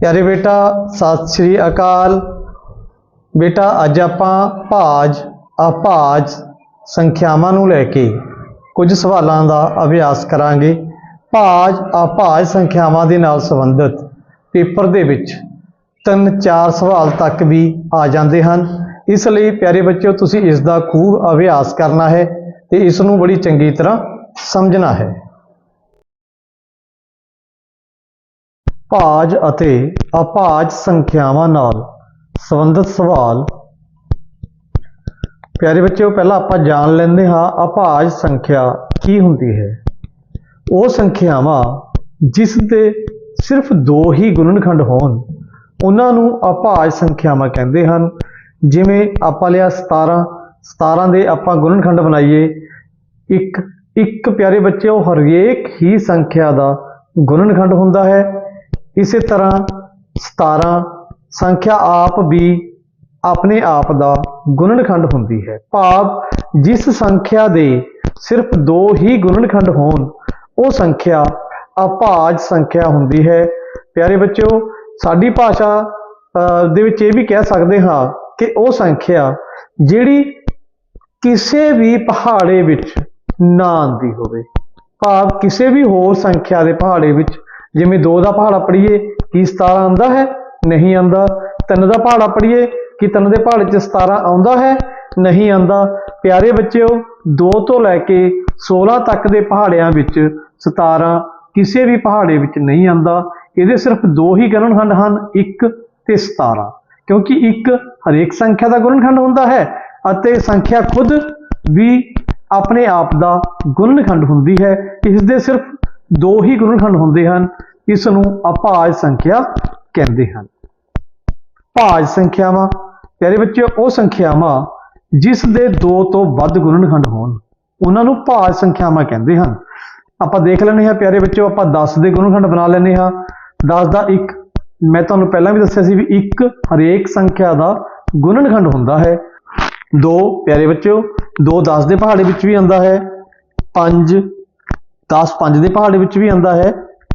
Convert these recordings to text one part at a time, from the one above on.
ਪਿਆਰੇ ਬੇਟਾ, ਸਤਿ ਸ੍ਰੀ ਅਕਾਲ। ਬੇਟਾ, ਅੱਜ ਆਪਾਂ ਭਾਜ, ਅਭਾਜ ਸੰਖਿਆਵਾਂ ਨੂੰ ਲੈ ਕੇ ਕੁਝ ਸਵਾਲਾਂ ਦਾ ਅਭਿਆਸ ਕਰਾਂਗੇ। ਭਾਜ, ਅਭਾਜ ਸੰਖਿਆਵਾਂ ਦੇ ਨਾਲ ਸੰਬੰਧਿਤ ਪੇਪਰ ਦੇ ਵਿੱਚ ਤਿੰਨ ਚਾਰ ਸਵਾਲ ਤੱਕ ਵੀ ਆ ਜਾਂਦੇ ਹਨ। ਇਸ ਲਈ ਪਿਆਰੇ ਬੱਚਿਓ, ਤੁਸੀਂ ਇਸ ਦਾ ਖੂਬ ਅਭਿਆਸ ਕਰਨਾ ਹੈ ਤੇ ਇਸ ਨੂੰ ਬੜੀ ਚੰਗੀ ਤਰ੍ਹਾਂ ਸਮਝਣਾ ਹੈ। ਭਾਜ ਅਤੇ ਅਭਾਜ ਸੰਖਿਆਵਾਂ ਨਾਲ ਸੰਬੰਧਿਤ ਸਵਾਲ। ਪਿਆਰੇ ਬੱਚਿਓ, ਪਹਿਲਾਂ ਆਪਾਂ ਜਾਣ ਲੈਂਦੇ ਹਾਂ ਅਭਾਜ ਸੰਖਿਆ ਕੀ ਹੁੰਦੀ ਹੈ। ਉਹ ਸੰਖਿਆਵਾਂ ਜਿਸ ਦੇ ਸਿਰਫ ਦੋ ਹੀ ਗੁਣਨਖੰਡ ਹੋਣ, ਉਹਨਾਂ ਨੂੰ ਅਭਾਜ ਸੰਖਿਆਵਾਂ ਕਹਿੰਦੇ ਹਨ। ਜਿਵੇਂ ਆਪਾਂ ਲਿਆ 17 17 ਦੇ ਆਪਾਂ ਗੁਣਨਖੰਡ ਬਣਾਈਏ, ਇੱਕ ਇੱਕ ਪਿਆਰੇ ਬੱਚਿਓ ਹਰੇਕ ਹੀ ਸੰਖਿਆ ਦਾ ਗੁਣਨਖੰਡ ਹੁੰਦਾ ਹੈ। ਇਸੇ ਤਰ੍ਹਾਂ 17 ਸੰਖਿਆ ਆਪ ਵੀ ਆਪਣੇ ਆਪ ਦਾ ਗੁਣਨਖੰਡ ਹੁੰਦੀ ਹੈ। ਭਾਵ ਜਿਸ ਸੰਖਿਆ ਦੇ ਸਿਰਫ ਦੋ ਹੀ ਗੁਣਨਖੰਡ ਹੋਣ, ਉਹ ਸੰਖਿਆ ਅਭਾਜ ਸੰਖਿਆ ਹੁੰਦੀ ਹੈ। ਪਿਆਰੇ ਬੱਚਿਓ, ਸਾਡੀ ਭਾਸ਼ਾ ਦੇ ਵਿੱਚ ਇਹ ਵੀ ਕਹਿ ਸਕਦੇ ਹਾਂ ਕਿ ਉਹ ਸੰਖਿਆ ਜਿਹੜੀ ਕਿਸੇ ਵੀ ਪਹਾੜੇ ਵਿੱਚ ਨਾ ਆਉਂਦੀ ਹੋਵੇ। ਭਾਵ ਕਿਸੇ ਵੀ ਹੋਰ ਸੰਖਿਆ ਦੇ ਪਹਾੜੇ ਵਿੱਚ, ਜਿਵੇਂ 2 ਦਾ ਪਹਾੜਾ ਪੜੀਏ ਕੀ 17 ਆਉਂਦਾ ਹੈ? ਨਹੀਂ ਆਉਂਦਾ। 3 ਦਾ ਪਹਾੜਾ ਪੜੀਏ ਕਿ 3 ਦੇ ਪਹਾੜੇ 'ਚ 17 ਆਉਂਦਾ ਹੈ? ਨਹੀਂ ਆਉਂਦਾ। ਪਿਆਰੇ ਬੱਚਿਓ 2 ਤੋਂ ਲੈ ਕੇ 16 ਤੱਕ ਦੇ ਪਹਾੜਿਆਂ ਵਿੱਚ 17 ਕਿਸੇ ਵੀ ਪਹਾੜੇ ਵਿੱਚ ਨਹੀਂ ਆਉਂਦਾ। ਇਹਦੇ ਸਿਰਫ ਦੋ ਹੀ ਗੁਣਨਖੰਡ ਹਨ 1 ਤੇ 17 ਕਿਉਂਕਿ 1 ਹਰੇਕ ਸੰਖਿਆ ਦਾ ਗੁਣਨਖੰਡ ਹੁੰਦਾ ਹੈ ਅਤੇ ਸੰਖਿਆ ਖੁਦ ਵੀ ਆਪਣੇ ਆਪ ਦਾ ਗੁਣਨਖੰਡ ਹੁੰਦੀ ਹੈ। ਇਸ ਦੇ ਸਿਰਫ ਦੋ ਹੀ ਗੁਣਨਖੰਡ ਹੁੰਦੇ ਹਨ। ਇਸ ਨੂੰ ਅਭਾਜ ਸੰਖਿਆ ਕਹਿੰਦੇ ਹਨ। ਭਾਜ ਸੰਖਿਆਵਾਂ, ਪਿਆਰੇ ਬੱਚਿਓ, ਉਹ ਸੰਖਿਆਵਾਂ ਜਿਸ ਦੇ ਦੋ ਤੋਂ ਵੱਧ ਗੁਣਨਖੰਡ ਹੋਣ। ਉਹਨਾਂ ਨੂੰ ਭਾਜ ਸੰਖਿਆਵਾਂ ਕਹਿੰਦੇ ਹਨ। ਆਪਾਂ ਦੇਖ ਲੈਂਦੇ ਹਾਂ, ਪਿਆਰੇ ਬੱਚਿਓ, ਆਪਾਂ 10 ਦੇ ਗੁਣਨਖੰਡ ਬਣਾ ਲੈਂਦੇ ਹਾਂ। 10 ਦਾ 1 ਮੈਂ ਤੁਹਾਨੂੰ ਪਹਿਲਾਂ ਵੀ ਦੱਸਿਆ ਸੀ ਵੀ 1 ਹਰੇਕ ਸੰਖਿਆ ਦਾ ਗੁਣਨਖੰਡ ਹੁੰਦਾ ਹੈ। 2 ਪਿਆਰੇ ਬੱਚਿਓ 2 10 ਦੇ ਪਹਾੜੇ ਵਿੱਚ ਵੀ ਆਉਂਦਾ ਹੈ 5 10 5 ਦੇ ਪਹਾੜੇ ਵਿੱਚ ਵੀ ਆਉਂਦਾ ਹੈ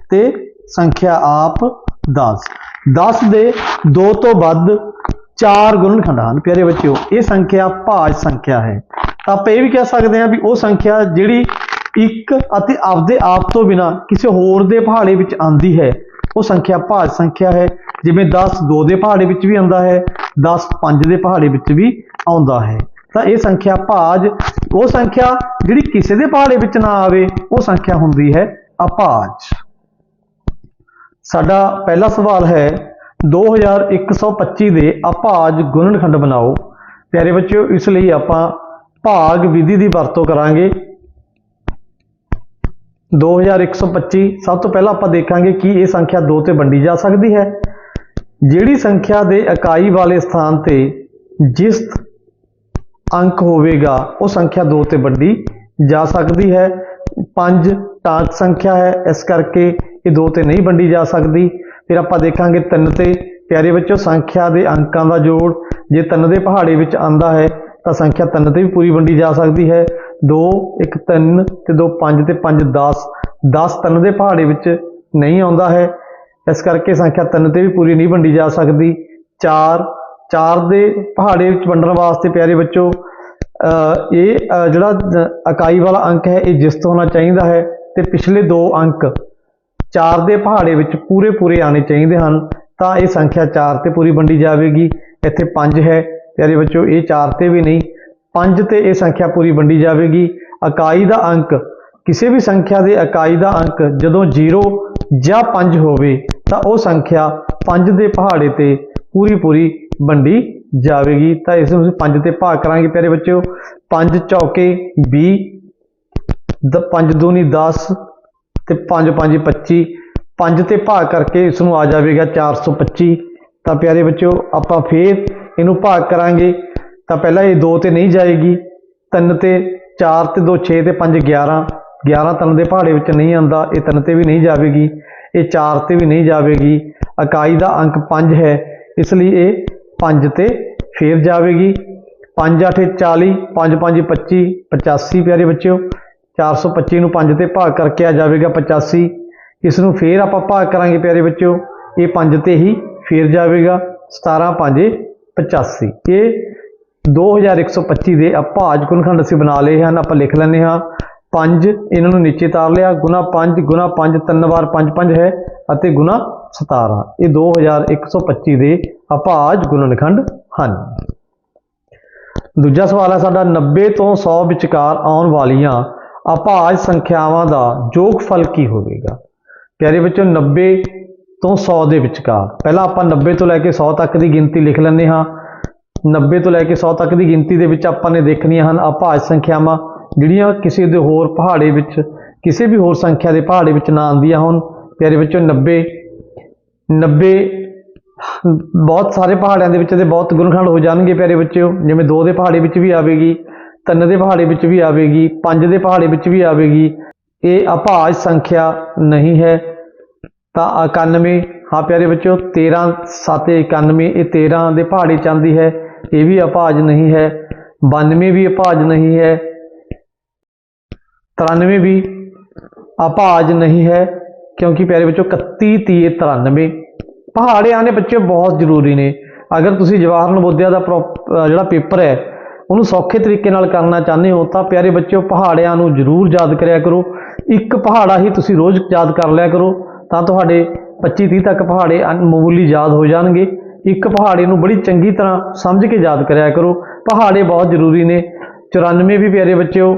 ਤੇ ਸੰਖਿਆ ਆਪ 10 10 ਦੇ 2 ਤੋਂ ਵੱਧ ਚਾਰ ਗੁਣਨਖੰਡ ਹਨ। ਪਿਆਰੇ ਬੱਚਿਓ, ਇਹ ਸੰਖਿਆ ਭਾਜ ਸੰਖਿਆ ਹੈ। ਤਾਂ ਆਪਾਂ ਇਹ ਵੀ ਕਹਿ ਸਕਦੇ ਹਾਂ ਵੀ ਉਹ ਸੰਖਿਆ ਜਿਹੜੀ ਇੱਕ ਅਤੇ ਆਪਦੇ ਆਪ ਤੋਂ ਬਿਨਾ ਕਿਸੇ ਹੋਰ ਦੇ ਪਹਾੜੇ ਵਿੱਚ ਆਂਦੀ ਹੈ, ਉਹ ਸੰਖਿਆ ਭਾਜ ਸੰਖਿਆ ਹੈ। ਜਿਵੇਂ 10 2 ਦੇ ਪਹਾੜੇ ਵਿੱਚ ਵੀ ਆਉਂਦਾ ਹੈ 10 5 ਦੇ ਪਹਾੜੇ ਵਿੱਚ ਵੀ ਆਉਂਦਾ ਹੈ। ਤਾਂ ਇਹ ਸੰਖਿਆ ਭਾਜ, ਉਹ ਸੰਖਿਆ ਜਿਹੜੀ ਕਿਸੇ ਦੇ ਪਹਾੜੇ ਵਿੱਚ ਨਾ ਆਵੇ, ਉਹ ਸੰਖਿਆ ਹੁੰਦੀ ਹੈ ਅਪਾਜ। ਸਾਡਾ ਪਹਿਲਾ ਸਵਾਲ ਹੈ 2125 ਦੇ ਅਪਾਜ ਗੁਣਨਖੰਡ ਬਣਾਓ। ਪਿਆਰੇ ਬੱਚਿਓ, ਇਸ ਲਈ ਆਪਾਂ ਭਾਗ ਵਿਧੀ ਦੀ ਵਰਤੋਂ ਕਰਾਂਗੇ। 2125 ਸਭ ਤੋਂ ਪਹਿਲਾਂ ਆਪਾਂ ਦੇਖਾਂਗੇ ਕਿ ਇਹ ਸੰਖਿਆ 2 ਤੇ ਵੰਡੀ ਜਾ ਸਕਦੀ ਹੈ। ਜਿਹੜੀ ਸੰਖਿਆ ਦੇ ਇਕਾਈ ਵਾਲੇ ਸਥਾਨ ਤੇ ਜਿਸ ਅੰਕ ਹੋਵੇਗਾ, ਉਹ ਸੰਖਿਆ 2 ਤੇ ਵੰਡੀ ਜਾ ਸਕਦੀ ਹੈ। 5 ਟਾਂਕ ਸੰਖਿਆ ਹੈ, ਇਸ ਕਰਕੇ ਇਹ 2 ਤੇ ਨਹੀਂ ਵੰਡੀ ਜਾ ਸਕਦੀ। ਫਿਰ ਆਪਾਂ ਦੇਖਾਂਗੇ 3 ਤੇ। ਪਿਆਰੇ ਬੱਚੋ ਸੰਖਿਆ ਦੇ ਅੰਕਾਂ ਦਾ ਜੋੜ ਜੇ 3 ਦੇ ਪਹਾੜੇ ਵਿੱਚ ਆਂਦਾ ਹੈ, ਤਾਂ ਸੰਖਿਆ 3 ਤੇ ਵੀ ਪੂਰੀ ਵੰਡੀ ਜਾ ਸਕਦੀ ਹੈ। 2 1 3 ਤੇ 2 5 ਤੇ 5 10 10 3 ਦੇ ਪਹਾੜੇ ਵਿੱਚ ਨਹੀਂ ਆਉਂਦਾ ਹੈ। ਇਸ ਕਰਕੇ ਸੰਖਿਆ 3 ਤੇ ਵੀ ਪੂਰੀ ਨਹੀਂ ਵੰਡੀ ਜਾ ਸਕਦੀ। 4 ਚਾਰ ਦੇ ਪਹਾੜੇ ਵਿੱਚ ਵੰਡਣ ਵਾਸਤੇ ਪਿਆਰੇ ਬੱਚੋ ਇਹ ਜਿਹੜਾ ਇਕਾਈ ਵਾਲਾ ਅੰਕ ਹੈ, ਇਹ ਜਿਸਤ ਹੋਣਾ ਚਾਹੀਦਾ ਹੈ ਤੇ ਪਿਛਲੇ ਦੋ ਅੰਕ ਚਾਰ ਦੇ ਪਹਾੜੇ ਵਿੱਚ ਪੂਰੇ ਪੂਰੇ ਆਣੇ ਚਾਹੀਦੇ ਹਨ, ਤਾਂ ਇਹ ਸੰਖਿਆ 4 ਤੇ ਪੂਰੀ ਵੰਡੀ ਜਾਵੇਗੀ। ਇੱਥੇ 5 ਹੈ, ਪਿਆਰੇ ਬੱਚੋ, ਇਹ 4 ਤੇ ਵੀ ਨਹੀਂ 5 ਤੇ ਇਹ ਸੰਖਿਆ ਪੂਰੀ ਵੰਡੀ ਜਾਵੇਗੀ। ਇਕਾਈ ਦਾ ਅੰਕ, ਕਿਸੇ ਵੀ ਸੰਖਿਆ ਦੇ ਇਕਾਈ ਦਾ ਅੰਕ ਜਦੋਂ 0 ਜਾਂ 5 ਹੋਵੇ, ਤਾਂ ਉਹ ਸੰਖਿਆ 5 ਦੇ ਪਹਾੜੇ ਤੇ ਪੂਰੀ ਪੂਰੀ ਵੰਡੀ ਜਾਵੇਗੀ, ਤਾਂ ਇਸ ਨੂੰ ਅਸੀਂ 5 ਤੇ ਭਾਗ ਕਰਾਂਗੇ ਪਿਆਰੇ ਬੱਚਿਓ। 5 ਚੌਕੇ 20 ਦ 5 ਦੂਣੀ 10 ਤੇ 5 5 25 5 ਤੇ ਭਾਗ ਕਰਕੇ ਇਸ ਨੂੰ ਆ ਜਾਵੇਗਾ 425 ਤਾਂ ਪਿਆਰੇ ਬੱਚਿਓ, ਆਪਾਂ ਫੇਰ ਇਹਨੂੰ ਭਾਗ ਕਰਾਂਗੇ। ਤਾਂ ਪਹਿਲਾਂ ਇਹ 2 ਤੇ ਨਹੀਂ ਜਾਏਗੀ। 3 ਤੇ 4 ਤੇ 2 6 ਤੇ 5 11 11 3 ਦੇ ਪਹਾੜੇ ਵਿੱਚ ਨਹੀਂ ਆਉਂਦਾ, ਇਹ 3 ਤੇ ਵੀ ਨਹੀਂ ਜਾਵੇਗੀ। ਇਹ 4 ਤੇ ਵੀ ਨਹੀਂ ਜਾਵੇਗੀ। ਇਕਾਈ ਦਾ ਅੰਕ 5 ਹੈ। ਇਸ ਲਈ ਇਹ 5 ਤੇ ਫੇਰ ਜਾਵੇਗੀ। 5 8 40 5 5 25 85 ਪਿਆਰੇ ਬੱਚਿਓ 425 ਨੂੰ 5 ਤੇ ਭਾਗ ਕਰਕੇ ਆ ਜਾਵੇਗਾ 85 ਇਸ ਨੂੰ ਫੇਰ ਆਪਾਂ ਭਾਗ ਕਰਾਂਗੇ ਪਿਆਰੇ ਬੱਚਿਓ। ਇਹ 5 ਤੇ ਹੀ ਫੇਰ ਜਾਵੇਗਾ 17 5 85 ਇਹ 2125 ਦੇ ਅਭਾਜ ਗੁਣਖੰਡ ਅਸੀਂ ਬਣਾ ਲਏ ਹਨ, ਆਪਾਂ ਲਿਖ ਲੈਂਦੇ ਹਾਂ। 5 ਇਹਨਾਂ ਨੂੰ ਨੀਚੇ ਤਾਰ ਲਿਆ, ਗੁਣਾ 5 ਗੁਣਾ 5 ਤਿੰਨ ਵਾਰ 5 5 ਹੈ ਅਤੇ ਗੁਣਾ 17 ਇਹ 2125 ਦੇ ਅਭਾਜ ਗੁਣਨਖੰਡ ਹਨ। ਦੂਜਾ ਸਵਾਲ ਹੈ ਸਾਡਾ 90 ਤੋਂ 100 ਵਿਚਕਾਰ ਆਉਣ ਵਾਲੀਆਂ ਅਭਾਜ ਸੰਖਿਆਵਾਂ ਦਾ ਯੋਗਫਲ ਕੀ ਹੋਵੇਗਾ? ਪਿਆਰੇ ਬੱਚਿਓ 90 ਤੋਂ 100 ਦੇ ਵਿਚਕਾਰ। ਪਹਿਲਾਂ ਆਪਾਂ 90 ਤੋਂ ਲੈ ਕੇ 100 ਤੱਕ ਦੀ ਗਿਣਤੀ ਲਿਖ ਲੈਂਦੇ ਹਾਂ। 90 ਤੋਂ ਲੈ ਕੇ 100 ਤੱਕ ਦੀ ਗਿਣਤੀ ਦੇ ਵਿੱਚ ਆਪਾਂ ਨੇ ਦੇਖਣੀਆਂ ਹਨ ਅਭਾਜ ਸੰਖਿਆਵਾਂ, ਜਿਹੜੀਆਂ ਕਿਸੇ ਦੇ ਹੋਰ ਪਹਾੜੇ ਵਿੱਚ, ਕਿਸੇ ਵੀ ਹੋਰ ਸੰਖਿਆ ਦੇ ਪਹਾੜੇ ਵਿੱਚ ਨਾ ਆਉਂਦੀਆਂ ਹੋਣ। ਪਿਆਰੇ ਬੱਚਿਓ 90 90 ਬਹੁਤ ਸਾਰੇ ਪਹਾੜਿਆਂ ਦੇ ਵਿੱਚ ਤੇ ਬਹੁਤ ਗੁਣਖੰਡ ਹੋ ਜਾਣਗੇ ਪਿਆਰੇ ਬੱਚਿਓ। ਜਿਵੇਂ 2 ਦੇ ਪਹਾੜੇ ਵਿੱਚ ਵੀ ਆਵੇਗੀ 3 ਦੇ ਪਹਾੜੇ ਵਿੱਚ ਵੀ ਆਵੇਗੀ 5 ਦੇ ਪਹਾੜੇ ਵਿੱਚ ਵੀ ਆਵੇਗੀ। ਇਹ ਅਭਾਜ ਸੰਖਿਆ ਨਹੀਂ ਹੈ। ਤਾਂ 91 ਹਾਂ ਪਿਆਰੇ ਬੱਚਿਓ 13 7 91 ਇਹ 13 ਦੇ ਪਹਾੜੇ ਚ ਆਉਂਦੀ ਹੈ। ਇਹ ਵੀ ਅਭਾਜ ਨਹੀਂ ਹੈ। 92 ਵੀ ਅਭਾਜ ਨਹੀਂ ਹੈ। 93 ਵੀ ਅਭਾਜ ਨਹੀਂ ਹੈ। ਕਿਉਂਕਿ ਪਿਆਰੇ ਬੱਚਿਓ 31 30 93 ਪਹਾੜਿਆਂ ਦੇ ਬੱਚੇ ਬਹੁਤ ਜ਼ਰੂਰੀ ਨੇ। ਅਗਰ ਤੁਸੀਂ ਜਵਾਹਰ ਨਵੋਦਿਆ ਦਾ ਪ੍ਰੋਪ- ਜਿਹੜਾ ਪੇਪਰ ਹੈ, ਉਹਨੂੰ ਸੌਖੇ ਤਰੀਕੇ ਨਾਲ ਕਰਨਾ ਚਾਹੁੰਦੇ ਹੋ, ਤਾਂ ਪਿਆਰੇ ਬੱਚਿਓ, ਪਹਾੜਿਆਂ ਨੂੰ ਜ਼ਰੂਰ ਯਾਦ ਕਰਿਆ ਕਰੋ। ਇੱਕ ਪਹਾੜਾ ਹੀ ਤੁਸੀਂ ਰੋਜ਼ ਯਾਦ ਕਰ ਲਿਆ ਕਰੋ, ਤਾਂ ਤੁਹਾਡੇ 25 30 ਤੱਕ ਪਹਾੜੇ ਅਨ- ਮਾਮੂਲੀ ਯਾਦ ਹੋ ਜਾਣਗੇ। ਇੱਕ ਪਹਾੜੇ ਨੂੰ ਬੜੀ ਚੰਗੀ ਤਰ੍ਹਾਂ ਸਮਝ ਕੇ ਯਾਦ ਕਰਿਆ ਕਰੋ। ਪਹਾੜੇ ਬਹੁਤ ਜ਼ਰੂਰੀ ਨੇ। 94 ਵੀ ਪਿਆਰੇ ਬੱਚਿਓ,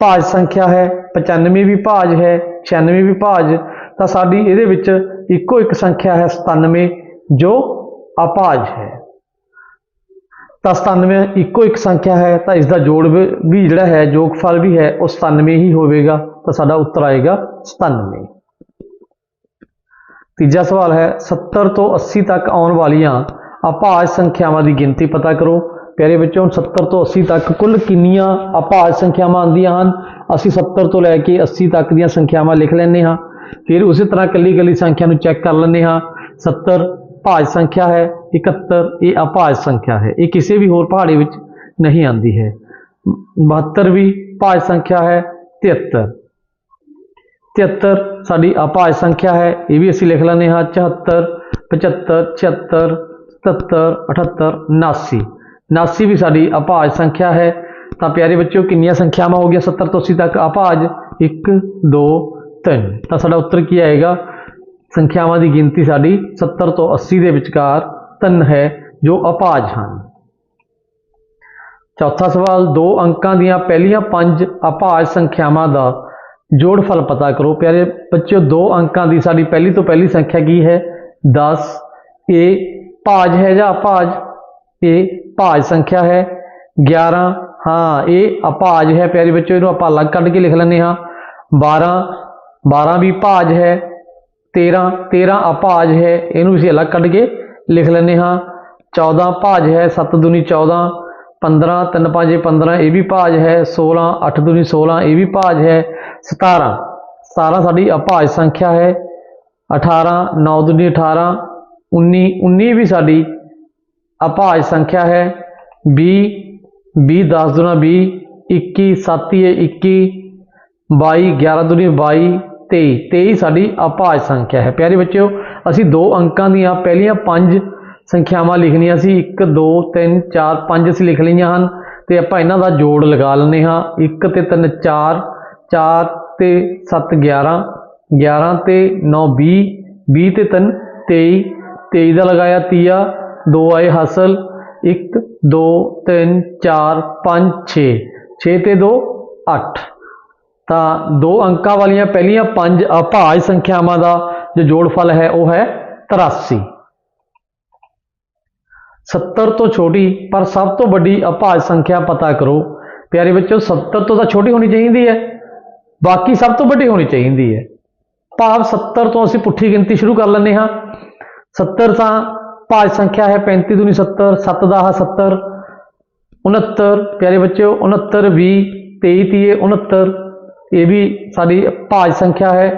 ਭਾਜ ਸੰਖਿਆ ਹੈ 95 ਵੀ ਭਾਜ ਹੈ। 96 ਵਿਭਾਜ, ਤਾਂ ਸਾਡੀ ਇਹਦੇ ਵਿੱਚ ਇੱਕੋ ਇੱਕ ਸੰਖਿਆ ਹੈ 97 ਜੋ ਅਪਾਜ ਹੈ। ਤਾਂ 97 ਇੱਕੋ ਇੱਕ ਸੰਖਿਆ ਹੈ, ਤਾਂ ਇਸ ਦਾ ਜੋੜ ਵੀ ਵੀ ਜਿਹੜਾ ਹੈ, ਯੋਗਫਲ ਵੀ ਹੈ, ਉਹ 97 ਹੀ ਹੋਵੇਗਾ, ਤਾਂ ਸਾਡਾ ਉੱਤਰ ਆਏਗਾ 97 ਤੀਜਾ ਸਵਾਲ ਹੈ 70 ਤੋਂ 80 ਤੱਕ ਆਉਣ ਵਾਲੀਆਂ ਅਪਾਜ ਸੰਖਿਆਵਾਂ ਦੀ ਗਿਣਤੀ ਪਤਾ ਕਰੋ। ਪਿਆਰੇ ਬੱਚਿਓ 70 ਤੋਂ 80 ਤੱਕ ਕੁੱਲ ਕਿੰਨੀਆਂ ਅਪਾਜ ਸੰਖਿਆਵਾਂ ਆਉਂਦੀਆਂ ਹਨ? ਅਸੀਂ 70 ਤੋਂ ਲੈ ਕੇ 80 ਤੱਕ ਦੀਆਂ ਸੰਖਿਆਵਾਂ ਲਿਖ ਲੈਂਦੇ ਹਾਂ ਫਿਰ ਉਸੇ ਤਰ੍ਹਾਂ ਕੱਲੀ ਕੱਲੀ ਸੰਖਿਆ ਨੂੰ ਚੈੱਕ ਕਰ ਲੈਂਦੇ ਹਾਂ 70 ਭਾਜ ਸੰਖਿਆ ਹੈ 71 ਇਹ ਅਪਾਜ ਸੰਖਿਆ ਹੈ ਇਹ ਕਿਸੇ ਵੀ ਹੋਰ ਪਹਾੜੇ ਵਿੱਚ ਨਹੀਂ ਆਉਂਦੀ ਹੈ 72 ਵੀ ਭਾਜ ਸੰਖਿਆ ਹੈ 73 73 ਸਾਡੀ ਅਪਾਜ ਸੰਖਿਆ ਹੈ ਇਹ ਵੀ ਅਸੀਂ ਲਿਖ ਲੈਂਦੇ ਹਾਂ 74 75 76 77 78 79 79 ਵੀ ਸਾਡੀ ਅਪਾਜ ਸੰਖਿਆ ਹੈ ਤਾਂ ਪਿਆਰੇ ਬੱਚਿਓ, ਕਿੰਨੀਆਂ ਸੰਖਿਆਵਾਂ ਹੋ ਗਈਆਂ? 70 ਤੋਂ 80 ਤੱਕ। ਅਪਾਜ 1 2 3 ਤਾਂ ਸਾਡਾ ਉੱਤਰ ਕੀ ਆਏਗਾ? ਸੰਖਿਆਵਾਂ ਦੀ ਗਿਣਤੀ ਸਾਡੀ 70 ਤੋਂ 80 ਦੇ ਵਿਚਕਾਰ 3 ਹੈ, ਜੋ ਅਪਾਜ ਹਨ। ਚੌਥਾ ਸਵਾਲ, ਦੋ ਅੰਕਾਂ ਦੀਆਂ ਪਹਿਲੀਆਂ ਪੰਜ ਅਪਾਜ ਸੰਖਿਆਵਾਂ ਦਾ ਜੋੜਫਲ ਪਤਾ ਕਰੋ। ਪਿਆਰੇ ਬੱਚਿਓ, ਦੋ ਅੰਕਾਂ ਦੀ ਸਾਡੀ ਪਹਿਲੀ ਤੋਂ ਪਹਿਲੀ ਸੰਖਿਆ ਕੀ ਹੈ? 10 ਇਹ ਭਾਜ ਹੈ ਜਾਂ ਅਪਾਜ? ਇਹ ਭਾਜ ਸੰਖਿਆ ਹੈ। 11 ਹਾਂ, ਇਹ ਅਪਾਜ ਹੈ ਪਿਆਰੇ ਬੱਚਿਓ, ਇਹਨੂੰ ਆਪਾਂ ਅਲੱਗ ਕੱਢ ਕੇ ਲਿਖ ਲੈਂਦੇ ਹਾਂ। 12 12 ਵੀ ਭਾਜ ਹੈ 13 13 ਅਪਾਜ ਹੈ, ਇਹਨੂੰ ਅਸੀਂ ਅਲੱਗ ਕੱਢ ਕੇ ਲਿਖ ਲੈਂਦੇ ਹਾਂ। 14 ਭਾਜ ਹੈ 7 ਦੂਨੀ 14 15 3 5 15 ਇਹ ਵੀ ਭਾਜ ਹੈ 16 8 ਦੂਨੀ 16 ਇਹ ਵੀ ਭਾਜ ਹੈ 17 17 ਸਾਡੀ ਅਪਾਜ ਸੰਖਿਆ ਹੈ 18 9 ਦੂਨੀ 18 19 19 ਵੀ ਸਾਡੀ ਅਪਾਜ ਸੰਖਿਆ ਹੈ 20 20 10 ਦੁਨਾ 20 21 7 ਹੈ 21 22 11 ਦੂਨੀ 22 23 23 ਸਾਡੀ ਅਪਾਜ ਸੰਖਿਆ ਹੈ। ਪਿਆਰੇ ਬੱਚਿਓ, ਅਸੀਂ ਦੋ ਅੰਕਾਂ ਦੀਆਂ ਪਹਿਲੀਆਂ ਪੰਜ ਸੰਖਿਆਵਾਂ ਲਿਖਣੀਆਂ ਸੀ। 1 2 3 4 5 ਅਸੀਂ ਲਿਖ ਲਈਆਂ ਹਨ ਤੇ ਆਪਾਂ ਇਹਨਾਂ ਦਾ ਜੋੜ ਲਗਾ ਲੈਂਦੇ ਹਾਂ। 1 ਤੇ 3 4 4 ਤੇ 7 11 11 ਤੇ 9 20 20 ਤੇ 3 23 23 ਦਾ ਲਗਾਇਆ ਤੀਆ, ਦੋ ਆਏ ਹਾਸਲ 1 2 3 4 5 6 6 ਤੇ 2 8 ਤਾਂ ਦੋ ਅੰਕਾਂ ਵਾਲੀਆਂ ਪਹਿਲੀਆਂ ਪੰਜ ਅਭਾਜ ਸੰਖਿਆਵਾਂ ਦਾ ਜੋ ਜੋੜਫਲ ਹੈ, ਉਹ ਹੈ 83 70 ਤੋਂ ਛੋਟੀ, ਪਰ ਸਭ ਤੋਂ ਵੱਡੀ ਅਭਾਜ ਸੰਖਿਆ ਪਤਾ ਕਰੋ। ਪਿਆਰੇ ਬੱਚਿਓ 70 ਤੋਂ ਤਾਂ ਛੋਟੀ ਹੋਣੀ ਚਾਹੀਦੀ ਹੈ। ਬਾਕੀ ਸਭ ਤੋਂ ਵੱਡੀ ਹੋਣੀ ਚਾਹੀਦੀ ਹੈ। ਭਾਵ 70 ਤੋਂ ਅਸੀਂ ਪੁੱਠੀ ਗਿਣਤੀ ਸ਼ੁਰੂ ਕਰ ਲੈਂਦੇ ਹਾਂ। 70 ਤਾਂ ਭਾਜ ਸੰਖਿਆ ਹੈ 35 ਦੂਣੀ 70 7 ਦਾ 70 69 ਪਿਆਰੇ ਬੱਚਿਓ 69 20 23 ਤੀਏ 69 ਇਹ ਵੀ ਸਾਡੀ ਭਾਜ ਸੰਖਿਆ ਹੈ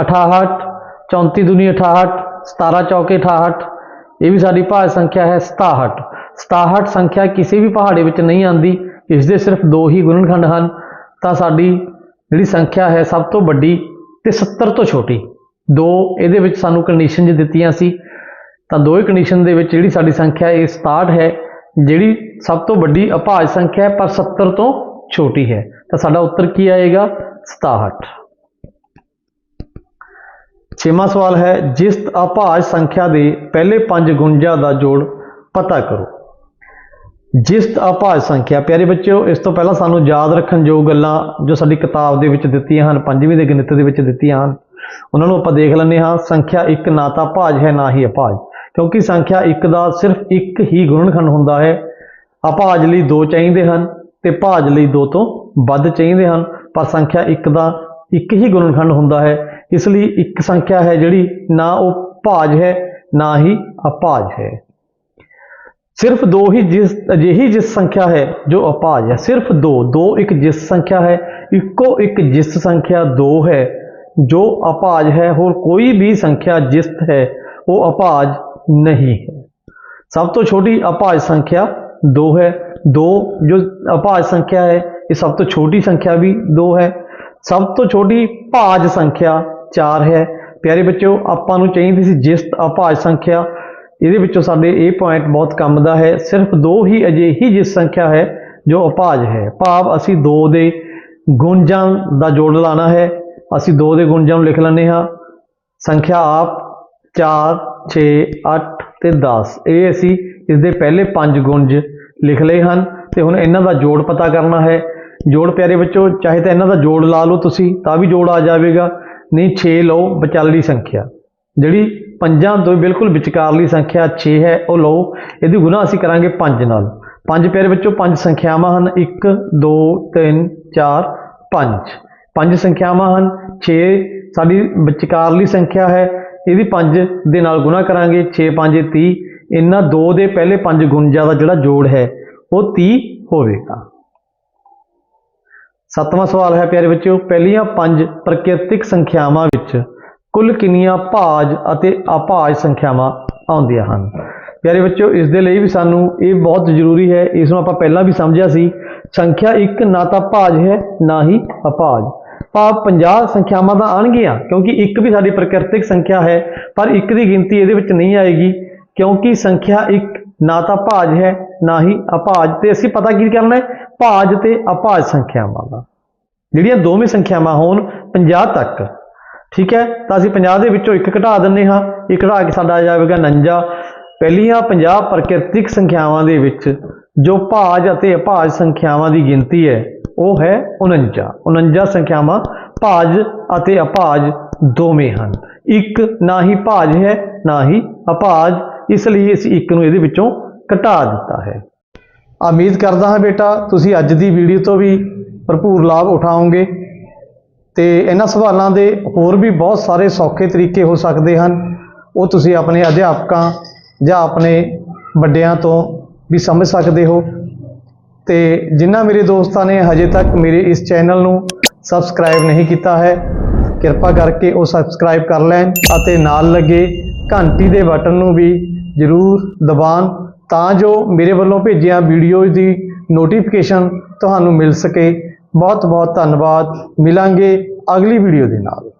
68 34 ਦੂਣੀ 68 17 ਚੌਕੇ 68 ਇਹ ਵੀ ਸਾਡੀ ਭਾਜ ਸੰਖਿਆ ਹੈ 67 67 ਸੰਖਿਆ ਕਿਸੇ ਵੀ ਪਹਾੜੇ ਵਿੱਚ ਨਹੀਂ ਆਉਂਦੀ, ਇਸ ਦੇ ਸਿਰਫ ਦੋ ਹੀ ਗੁਣਨਖੰਡ ਹਨ, ਤਾਂ ਸਾਡੀ ਜਿਹੜੀ ਸੰਖਿਆ ਹੈ ਸਭ ਤੋਂ ਵੱਡੀ ਤੇ 70 ਤੋਂ ਛੋਟੀ। ਦੋ, ਇਹਦੇ ਵਿੱਚ ਸਾਨੂੰ ਕੰਡੀਸ਼ਨ ਜ ਦਿੱਤੀਆਂ ਸੀ ਤਾਂ ਦੋਵੇਂ ਕੰਡੀਸ਼ਨ ਦੇ ਵਿੱਚ ਜਿਹੜੀ ਸਾਡੀ ਸੰਖਿਆ ਇਹ 67 ਹੈ, ਜਿਹੜੀ ਸਭ ਤੋਂ ਵੱਡੀ ਅਭਾਜ ਸੰਖਿਆ ਹੈ, ਪਰ 70 ਤੋਂ ਛੋਟੀ ਹੈ। ਤਾਂ ਸਾਡਾ ਉੱਤਰ ਕੀ ਆਏਗਾ? 67 ਛੇਵਾਂ ਸਵਾਲ ਹੈ, ਜਿਸ ਅਭਾਜ ਸੰਖਿਆ ਦੇ ਪਹਿਲੇ ਪੰਜ ਗੁਣਜਾਂ ਦਾ ਜੋੜ ਪਤਾ ਕਰੋ। ਜਿਸ ਅਭਾਜ ਸੰਖਿਆ, ਪਿਆਰੇ ਬੱਚਿਓ, ਇਸ ਤੋਂ ਪਹਿਲਾਂ ਸਾਨੂੰ ਯਾਦ ਰੱਖਣ ਯੋਗ ਗੱਲਾਂ ਜੋ ਸਾਡੀ ਕਿਤਾਬ ਦੇ ਵਿੱਚ ਦਿੱਤੀਆਂ ਹਨ, ਪੰਜਵੀਂ ਦੇ ਗਣਿਤ ਦੇ ਵਿੱਚ ਦਿੱਤੀਆਂ ਹਨ, ਉਹਨਾਂ ਨੂੰ ਆਪਾਂ ਦੇਖ ਲੈਂਦੇ ਹਾਂ, ਸੰਖਿਆ ਇੱਕ ਨਾ ਤਾਂ ਭਾਜ ਹੈ, ਨਾ ਹੀ ਅਭਾਜ ਕਿਉਂਕਿ ਸੰਖਿਆ ਇੱਕ ਦਾ ਸਿਰਫ ਇੱਕ ਹੀ ਗੁਣਨਖੰਡ ਹੁੰਦਾ ਹੈ। ਅਭਾਜ ਲਈ ਦੋ ਚਾਹੀਦੇ ਹਨ ਤੇ ਭਾਜ ਲਈ ਦੋ ਤੋਂ ਵੱਧ ਚਾਹੀਦੇ ਹਨ, ਪਰ ਸੰਖਿਆ ਇੱਕ ਦਾ ਇੱਕ ਹੀ ਗੁਣਨਖੰਡ ਹੁੰਦਾ ਹੈ। ਇਸ ਲਈ ਇੱਕ ਸੰਖਿਆ ਹੈ ਜਿਹੜੀ ਨਾ ਉਹ ਭਾਜ ਹੈ, ਨਾ ਹੀ ਅਭਾਜ ਹੈ। ਸਿਰਫ ਦੋ ਹੀ ਜਿਸ, ਅਜਿਹੀ ਜਿਸ ਸੰਖਿਆ ਹੈ ਜੋ ਅਭਾਜ ਹੈ। ਸਿਰਫ ਦੋ ਦੋ ਇੱਕ ਜਿਸ ਸੰਖਿਆ ਹੈ, ਇੱਕੋ ਇੱਕ ਜਿਸ ਸੰਖਿਆ ਦੋ ਹੈ। ਜੋ ਅਭਾਜ ਹੈ, ਹੋਰ ਕੋਈ ਵੀ ਸੰਖਿਆ ਜਿਸਤ ਹੈ, ਉਹ ਅਭਾਜ ਨਹੀਂ ਹੈ। ਸਭ ਤੋਂ ਛੋਟੀ ਅਭਾਜ ਸੰਖਿਆ 2 ਹੈ। 2 ਜੋ ਅਭਾਜ ਸੰਖਿਆ ਹੈ, ਇਹ ਸਭ ਤੋਂ ਛੋਟੀ ਸੰਖਿਆ ਵੀ 2 ਹੈ। ਸਭ ਤੋਂ ਛੋਟੀ ਭਾਜ ਸੰਖਿਆ 4 ਹੈ। ਪਿਆਰੇ ਬੱਚਿਓ, ਆਪਾਂ ਨੂੰ ਚਾਹੀਦੀ ਸੀ ਜਿਸਤ ਅਭਾਜ ਸੰਖਿਆ, ਇਹਦੇ ਵਿੱਚੋਂ ਸਾਡੇ ਇਹ ਪੁਆਇੰਟ ਬਹੁਤ ਕੰਮ ਦਾ ਹੈ। ਸਿਰਫ ਦੋ ਹੀ ਅਜਿਹੀ ਜਿਸ ਸੰਖਿਆ ਹੈ ਜੋ ਅਭਾਜ ਹੈ। ਭਾਵ ਅਸੀਂ ਦੋ ਦੇ ਗੁਣਜਾਂ ਦਾ ਜੋੜ ਲਾਣਾ ਹੈ। ਅਸੀਂ ਦੋ ਦੇ ਗੁਣਜਾਂ ਨੂੰ ਲਿਖ ਲੈਂਦੇ ਹਾਂ। ਸੰਖਿਆ ਆਪ 4 6 8 ਤੇ 10 ਇਹ ਅਸੀਂ ਇਸ ਦੇ ਪਹਿਲੇ ਪੰਜ ਗੁਣਜ ਲਿਖ ਲਏ ਹਨ ਤੇ ਹੁਣ ਇਹਨਾਂ ਦਾ ਜੋੜ ਪਤਾ ਕਰਨਾ ਹੈ। ਜੋੜ ਪਿਆਰੇ ਬੱਚੋ, ਚਾਹੇ ਤਾਂ ਇਹਨਾਂ ਦਾ ਜੋੜ ਲਾ ਲਓ ਤੁਸੀਂ, ਤਾਂ ਵੀ ਜੋੜ ਆ ਜਾਵੇਗਾ। ਨਹੀਂ 6 ਲਓ ਵਿਚਾਲੀ ਸੰਖਿਆ। ਜਿਹੜੀ ਪੰਜਾਂ ਤੋਂ ਬਿਲਕੁਲ ਵਿਚਕਾਰਲੀ ਸੰਖਿਆ 6 ਹੈ, ਉਹ ਲਓ। ਇਹਦੀ ਗੁਣਾ ਅਸੀਂ ਕਰਾਂਗੇ 5 ਨਾਲ। ਪੰਜ ਪਿਆਰੇ ਵਿੱਚੋਂ ਪੰਜ ਸੰਖਿਆਵਾਂ ਹਨ। 1 2 3 4 5 ਪੰਜ ਸੰਖਿਆਵਾਂ ਹਨ। 6 ਸਾਡੀ ਵਿਚਕਾਰਲੀ ਸੰਖਿਆ ਹੈ। ਇਹਦੀ 5 ਦੇ ਨਾਲ ਗੁਣਾ ਕਰਾਂਗੇ 6 5 30 ਇਹਨਾਂ ਦੋ ਦੇ ਪਹਿਲੇ ਪੰਜ ਗੁਣਜਾਂ ਦਾ ਜਿਹੜਾ ਜੋੜ ਹੈ, ਉਹ 30 ਹੋਵੇਗਾ ਸੱਤਵਾਂ ਸਵਾਲ ਹੈ ਪਿਆਰੇ ਬੱਚਿਓ, ਪਹਿਲੀਆਂ ਪੰਜ ਪ੍ਰਕਿਰਤਿਕ ਸੰਖਿਆਵਾਂ ਵਿੱਚ ਕੁੱਲ ਕਿੰਨੀਆਂ ਭਾਜ ਅਤੇ ਅਭਾਜ ਸੰਖਿਆਵਾਂ ਆਉਂਦੀਆਂ ਹਨ? ਪਿਆਰੇ ਬੱਚਿਓ, ਇਸ ਦੇ ਲਈ ਵੀ ਸਾਨੂੰ ਇਹ ਬਹੁਤ ਜ਼ਰੂਰੀ ਹੈ, ਇਸ ਨੂੰ ਆਪਾਂ ਪਹਿਲਾਂ ਵੀ ਸਮਝਿਆ ਸੀ, ਸੰਖਿਆ ਇੱਕ ਨਾ ਤਾਂ ਭਾਜ ਹੈ, ਨਾ ਹੀ ਅਭਾਜ ਭਾਵ 50 ਸੰਖਿਆਵਾਂ ਤਾਂ ਆਣਗੀਆਂ ਕਿਉਂਕਿ ਇੱਕ ਵੀ ਸਾਡੀ ਪ੍ਰਕਿਰਤਿਕ ਸੰਖਿਆ ਹੈ, ਪਰ ਇੱਕ ਦੀ ਗਿਣਤੀ ਇਹਦੇ ਵਿੱਚ ਨਹੀਂ ਆਏਗੀ, ਕਿਉਂਕਿ ਸੰਖਿਆ ਇੱਕ ਨਾ ਤਾਂ ਭਾਜ ਹੈ, ਨਾ ਹੀ ਅਭਾਜ ਤੇ ਅਸੀਂ ਪਤਾ ਕੀ ਕਰਨਾ ਹੈ? ਭਾਜ ਤੇ ਅਭਾਜ ਸੰਖਿਆਵਾਂ ਦਾ। ਜਿਹੜੀਆਂ ਦੋਵੇਂ ਸੰਖਿਆਵਾਂ ਹੋਣ 50 ਤੱਕ। ਠੀਕ ਹੈ? ਤਾਂ ਅਸੀਂ 50 ਦੇ ਵਿੱਚੋਂ ਇੱਕ ਘਟਾ ਦਿੰਨੇ ਹਾਂ ਇੱਕ ਘਟਾ ਕੇ ਸਾਡਾ ਆ ਜਾਵੇਗਾ 49 ਪਹਿਲੀਆਂ 50 ਪ੍ਰਕਿਰਤਿਕ ਸੰਖਿਆਵਾਂ ਦੇ ਵਿੱਚ ਜੋ ਭਾਜ ਅਤੇ ਅਭਾਜ ਸੰਖਿਆਵਾਂ ਦੀ ਗਿਣਤੀ ਹੈ ਉਹ ਹੈ 49 49 ਸੰਖਿਆਵਾਂ ਭਾਜ ਅਤੇ ਅਭਾਜ ਦੋਵੇਂ ਹਨ। ਇੱਕ ਨਾ ਹੀ ਭਾਜ ਹੈ, ਨਾ ਹੀ ਅਭਾਜ ਇਸ ਲਈ ਅਸੀਂ ਇੱਕ ਨੂੰ ਇਹਦੇ ਵਿੱਚੋਂ ਘਟਾ ਦਿੱਤਾ ਹੈ। ਉਮੀਦ ਕਰਦਾ ਹਾਂ ਬੇਟਾ, ਤੁਸੀਂ ਅੱਜ ਦੀ ਵੀਡੀਓ ਤੋਂ ਵੀ ਭਰਪੂਰ ਲਾਭ ਉਠਾਓਗੇ ਤੇ ਇਹਨਾਂ ਸਵਾਲਾਂ ਦੇ ਹੋਰ ਵੀ ਬਹੁਤ ਸਾਰੇ ਸੌਖੇ ਤਰੀਕੇ ਹੋ ਸਕਦੇ ਹਨ। ਉਹ ਤੁਸੀਂ ਆਪਣੇ ਅਧਿਆਪਕਾਂ ਜਾਂ ਆਪਣੇ ਵੱਡਿਆਂ ਤੋਂ ਵੀ ਸਮਝ ਸਕਦੇ ਹੋ। ਤੇ ਜਿਨ੍ਹਾਂ ਮੇਰੇ ਦੋਸਤਾਂ ਨੇ ਹਜੇ ਤੱਕ ਮੇਰੇ ਇਸ ਚੈਨਲ ਨੂੰ ਸਬਸਕ੍ਰਾਈਬ ਨਹੀਂ ਕੀਤਾ ਹੈ, ਕਿਰਪਾ ਕਰਕੇ ਉਹ ਸਬਸਕ੍ਰਾਈਬ ਕਰ ਲੈਣ ਅਤੇ ਨਾਲ ਲੱਗੇ ਘੰਟੀ ਦੇ ਬਟਨ ਨੂੰ ਵੀ ਜ਼ਰੂਰ ਦਬਾਉਣ ਤਾਂ ਜੋ ਮੇਰੇ ਵੱਲੋਂ ਭੇਜੀਆਂ ਵੀਡੀਓਜ਼ ਦੀ ਨੋਟੀਫਿਕੇਸ਼ਨ ਤੁਹਾਨੂੰ ਮਿਲ ਸਕੇ। ਬਹੁਤ ਬਹੁਤ ਧੰਨਵਾਦ। ਮਿਲਾਂਗੇ ਅਗਲੀ ਵੀਡੀਓ ਦੇ ਨਾਲ।